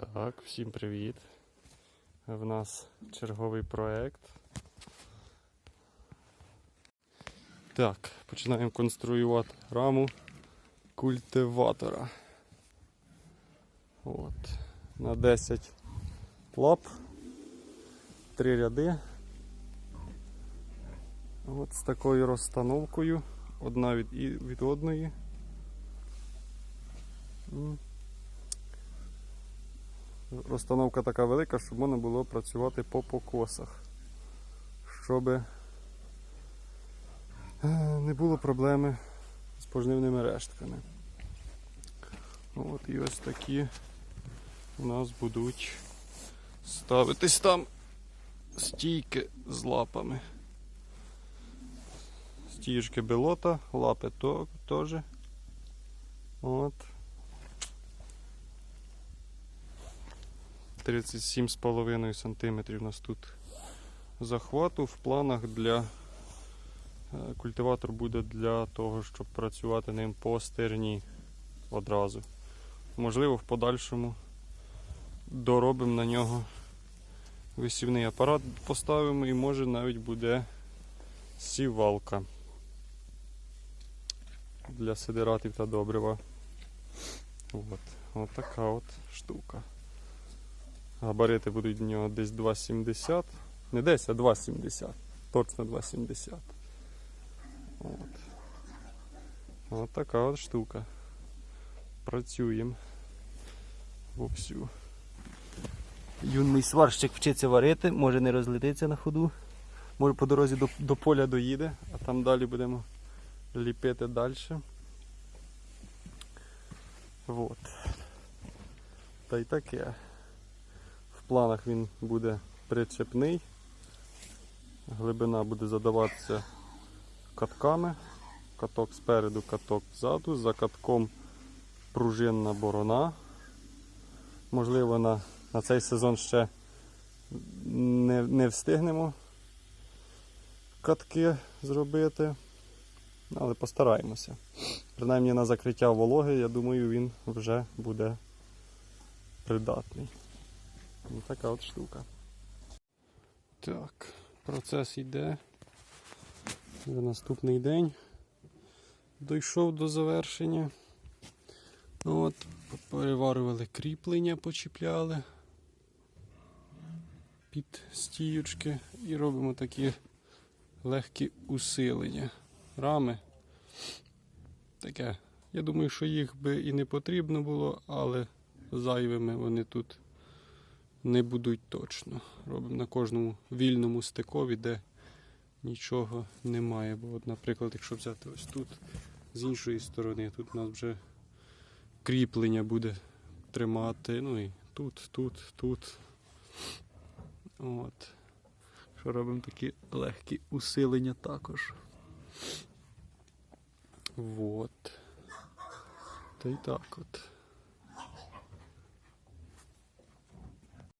Так, всім привіт. В нас черговий проект. Так, починаємо конструювати раму культиватора. От. На 10 лап. Три ряди. От з такою розстановкою. Одна від, від одної. Розстановка така велика, щоб можна було працювати по покосах. Щоб е, не було проблеми з пожнивними рештками. От і ось такі у нас будуть ставитись там стійки з лапами. Стіжки белота, лапи теж. От. 37,5 см у нас тут захвату. В планах для е, культиватор буде для того, щоб працювати ним по стерні одразу. Можливо, в подальшому доробимо на нього висівний апарат, поставимо і може навіть буде сівалка для сидератів та добрива. От, от така от штука. Габарити будуть в нього десь 2,70. Не десь, а 2,70. Точно 2,70. От. От така от штука. Працюємо вовсю. Юний сварщик вчиться варити, може не розлетиться на ходу. Може по дорозі до, до поля доїде, а там далі будемо ліпити далі. Вот. Та й таке. Планах він буде причепний. Глибина буде задаватися катками. Каток спереду, каток ззаду. За катком пружинна борона. Можливо, на, на цей сезон ще не, не встигнемо катки зробити. Але постараємося. Принаймні на закриття вологи, я думаю, він вже буде придатний. Ось така от штука. Так, процес йде. Вже наступний день. Дійшов до завершення. Ну От, переварювали кріплення, почіпляли під стіючки і робимо такі легкі усилення. Рами. Таке. Я думаю, що їх би і не потрібно було, але зайвими вони тут не будуть точно. Робимо на кожному вільному стикові, де нічого немає. Бо, от, наприклад, якщо взяти ось тут, з іншої сторони, тут у нас вже кріплення буде тримати. Ну і тут, тут, тут. От. Що робимо такі легкі усилення також. Вот. Та й так от.